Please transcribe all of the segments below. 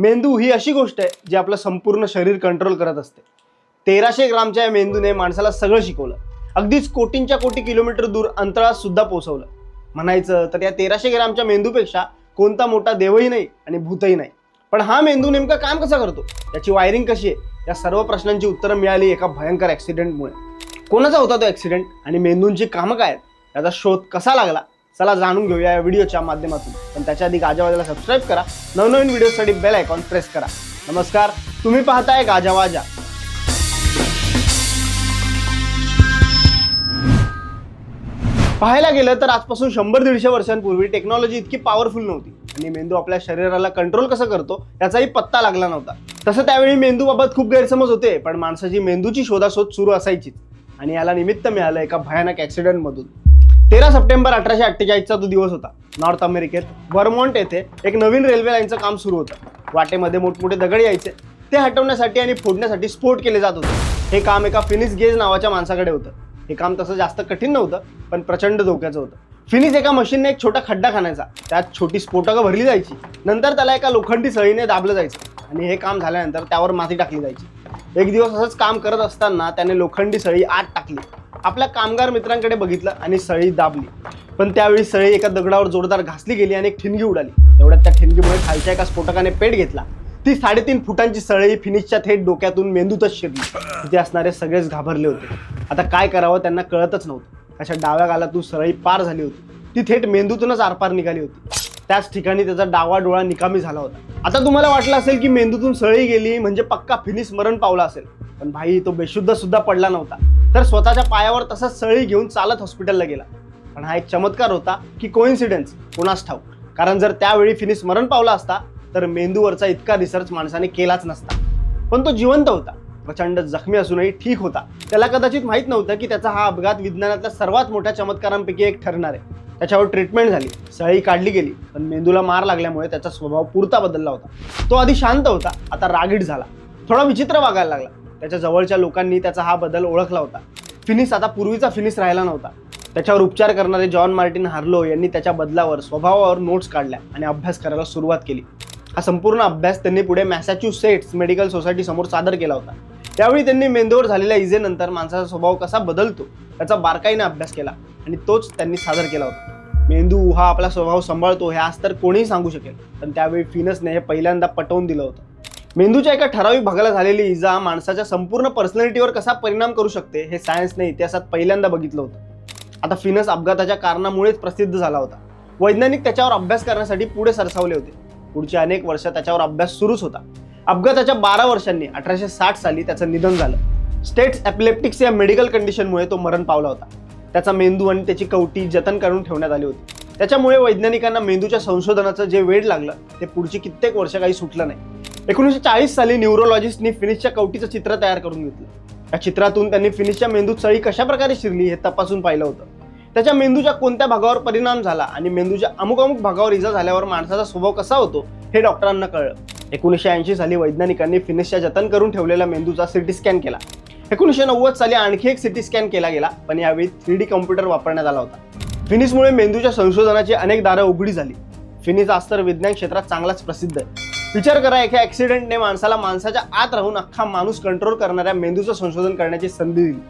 मेंदू ही अशी गोष्ट आहे जी आपलं संपूर्ण शरीर कंट्रोल करत असते. तेराशे ग्रामच्या या मेंदूने माणसाला सगळं शिकवलं. अगदीच कोटींच्या कोटी किलोमीटर दूर अंतराळात सुद्धा पोहोचवलं. म्हणायचं तर या तेराशे ग्रामच्या मेंदूपेक्षा कोणता मोठा देवही नाही आणि भूतही नाही. पण हा मेंदू नेमकं काम कसं करतो? याची वायरिंग कशी आहे? या सर्व प्रश्नांची उत्तरं मिळाली एका भयंकर ॲक्सिडेंटमुळे कोणाचा होता तो ॲक्सिडेंट आणि मेंदूंची कामं काय आहेत? याचा शोध कसा लागला? चला जाणून घेऊया या व्हिडिओच्या माध्यमातून. पण त्याच्या आधी गाजावाजाला सबस्क्राईब करा. नवनवीन व्हिडिओसाठी बेल आयकॉन प्रेस करा. नमस्कार तुम्ही पाहताय गाजावाजा पाहायला गेलं तर आजपासून शंभर दीडशे वर्षांपूर्वी टेक्नॉलॉजी इतकी पॉवरफुल नव्हती. आणि मेंदू आपल्या शरीराला कंट्रोल कसं करतो याचाही पत्ता लागला नव्हता. तसं त्यावेळी मेंदूबाबत खूप गैरसमज होते पण माणसाची मेंदूची शोधाशोध सुरू असायचीच. आणि याला निमित्त मिळालं एका भयानक ॲक्सिडेंटमधून तेरा सप्टेंबर अठराशे अठ्ठेचाळीसचा तो दिवस होता नॉर्थ अमेरिकेत वर्मॉन्ट येथे एक नवीन रेल्वे लाईनचं काम सुरू होतं. वाटेमध्ये मोठमोठे दगड यायचे. ते हटवण्यासाठी आणि फोडण्यासाठी स्फोट केले जात होते. हे काम एका फिनिस गेज नावाच्या माणसाकडे होतं. हे काम तसं जास्त कठीण नव्हतं पण प्रचंड धोक्याचं होतं. फिनिस एका मशीनने एक छोटा खड्डा खाण्याचा. त्यात छोटी स्फोटकं भरली जायची. नंतर त्याला एका लोखंडी सळीने दाबलं जायचं आणि हे काम झाल्यानंतर त्यावर माती टाकली जायची. एक दिवस असंच काम करत असताना त्याने लोखंडी सळी आत टाकली. आपल्या कामगार मित्रांकडे बघितलं आणि सळी दाबली. पण त्यावेळी सळी एका दगडावर जोरदार घासली गेली आणि एक ठिणगी उडाली. तेवढ्यात त्या ठिणगीमुळे खालच्या एका स्फोटकाने पेट घेतला. ती साडेतीन फुटांची सळई फिनिशच्या थेट डोक्यातून मेंदूतच शिरली. तिथे असणारे सगळेच घाबरले होते. आता काय करावं त्यांना कळतच नव्हतं. अशा डाव्या गालातून सळई पार झाली होती. ती थेट मेंदूतूनच आरपार निघाली होती. त्याच ठिकाणी त्याचा डावा डोळा निकामी झाला होता. आता तुम्हाला वाटलं असेल की मेंदूतून सळई गेली म्हणजे पक्का फिनिश मरण पावला असेल. पण भाई तो बेशुद्ध सुद्धा पडला नव्हता. तर स्वतःच्या पायावर तसंच सळी घेऊन चालत हॉस्पिटलला गेला. पण हा एक चमत्कार होता की कोइन्सिडन्स कोणास ठाऊक. कारण जर त्यावेळी फिनिश मरण पावला असता तर मेंदूवरचा इतका रिसर्च माणसाने केलाच नसता. पण तो जिवंत होता. प्रचंड जखमी असूनही ठीक होता. त्याला कदाचित माहीत नव्हतं की त्याचा हा अपघात विज्ञानातल्या सर्वात मोठ्या चमत्कारांपैकी एक ठरणार आहे. त्याच्यावर ट्रीटमेंट झाली. सळी काढली गेली. पण मेंदूला मार लागल्यामुळे त्याचा स्वभाव पुरता बदलला होता. तो आधी शांत होता. आता रागीट झाला. थोडा विचित्र वागायला लागला. त्याच्या जवळच्या लोकांनी त्याचा हा बदल ओळखला होता. फिनिस आता पूर्वीचा फिनिस राहिला नव्हता. त्याच्यावर उपचार करणारे जॉन मार्टिन हार्लो यांनी त्याच्या बदलावर स्वभावावर नोट्स काढल्या आणि अभ्यास करायला सुरुवात केली. हा संपूर्ण अभ्यास त्यांनी पुढे मॅसॅच्युसेट्स मेडिकल सोसायटी समोर सादर केला होता. त्यावेळी त्यांनी मेंदूवर झालेल्या इजेनंतर माणसाचा स्वभाव कसा बदलतो त्याचा बारकाईने अभ्यास केला आणि तोच त्यांनी सादर केला होता. मेंदू हा आपला स्वभाव सांभाळतो हे आज तर कोणीही सांगू शकेल. पण त्यावेळी फिनसने हे पहिल्यांदा पटवून दिलं होतं. मेंदूच्या एका ठराविक भागाला झालेली इजा माणसाच्या संपूर्ण पर्सनॅलिटीवर कसा परिणाम करू शकते हे सायन्सने इतिहासात पहिल्यांदा बघितलं होतं. आता फिनस अपघाताच्या कारणामुळेच प्रसिद्ध झाला होता. वैज्ञानिक त्याच्यावर अभ्यास करण्यासाठी पुढे सरसावले होते. पुढचे अनेक वर्ष त्याच्यावर अभ्यास सुरूच होता. अपघाताच्या बारा वर्षांनी अठराशे साठ साली त्याचं निधन झालं. स्टेट्स ॲपलेप्टिक्स या मेडिकल कंडिशनमुळे तो मरण पावला होता. त्याचा मेंदू आणि त्याची कवटी जतन करून ठेवण्यात आली होती. त्याच्यामुळे वैज्ञानिकांना मेंदूच्या संशोधनाचं जे वेळ लागलं ते पुढची कित्येक वर्ष काही सुटलं नाही. एकोणीसशे चाळीस साली न्यूरोलॉजिस्टनी फिनिशच्या कवटीचं चित्र तयार करून घेतलं. या चित्रातून त्यांनी फिनिशच्या मेंदूत सळी कशा प्रकारे शिरली हे तपासून पाहिलं होतं. त्याच्या मेंदूच्या कोणत्या भागावर परिणाम झाला आणि मेंदूच्या अमुक अमुक भागावर इजा झाल्यावर माणसाचा स्वभाव कसा होतो हे डॉक्टरांना कळलं. एकोणीसशे ऐंशी साली वैज्ञानिकांनी फिनिशच्या जतन करून ठेवलेल्या मेंदूचा सिटी स्कॅन केला. एकोणीसशे नव्वद साली आणखी एक सिटी स्कॅन केला गेला पण यावेळी थ्री डी कॉम्प्युटर वापरण्यात आला होता. फिनिसमुळे मेंदूच्या संशोधनाची अनेक दारं उघडी झाली. फिनिस आज तर विज्ञान क्षेत्रात चांगलाच प्रसिद्ध आहे. विचार करा एका ॲक्सिडेंटने माणसाला माणसाच्या आत राहून अख्खा माणूस कंट्रोल करणाऱ्या मेंदूचं संशोधन करण्याची संधी दिली.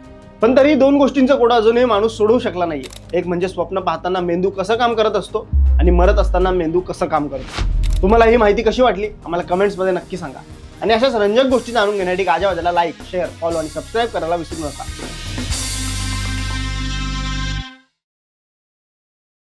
पण तरी दोन गोष्टींचा कोडा अजूनही माणूस सोडवू शकला नाहीये. एक म्हणजे स्वप्न पाहताना मेंदू कसं काम करत असतो आणि मरत असताना मेंदू कसं काम करतो. तुम्हाला ही माहिती कशी वाटली? आम्हाला कमेंट्समध्ये नक्की सांगा. आणि अशाच रंजक गोष्टी जाणून घेण्यासाठी गाजावाजाला लाईक शेअर फॉलो आणि सबस्क्राईब करायला विसरू नका.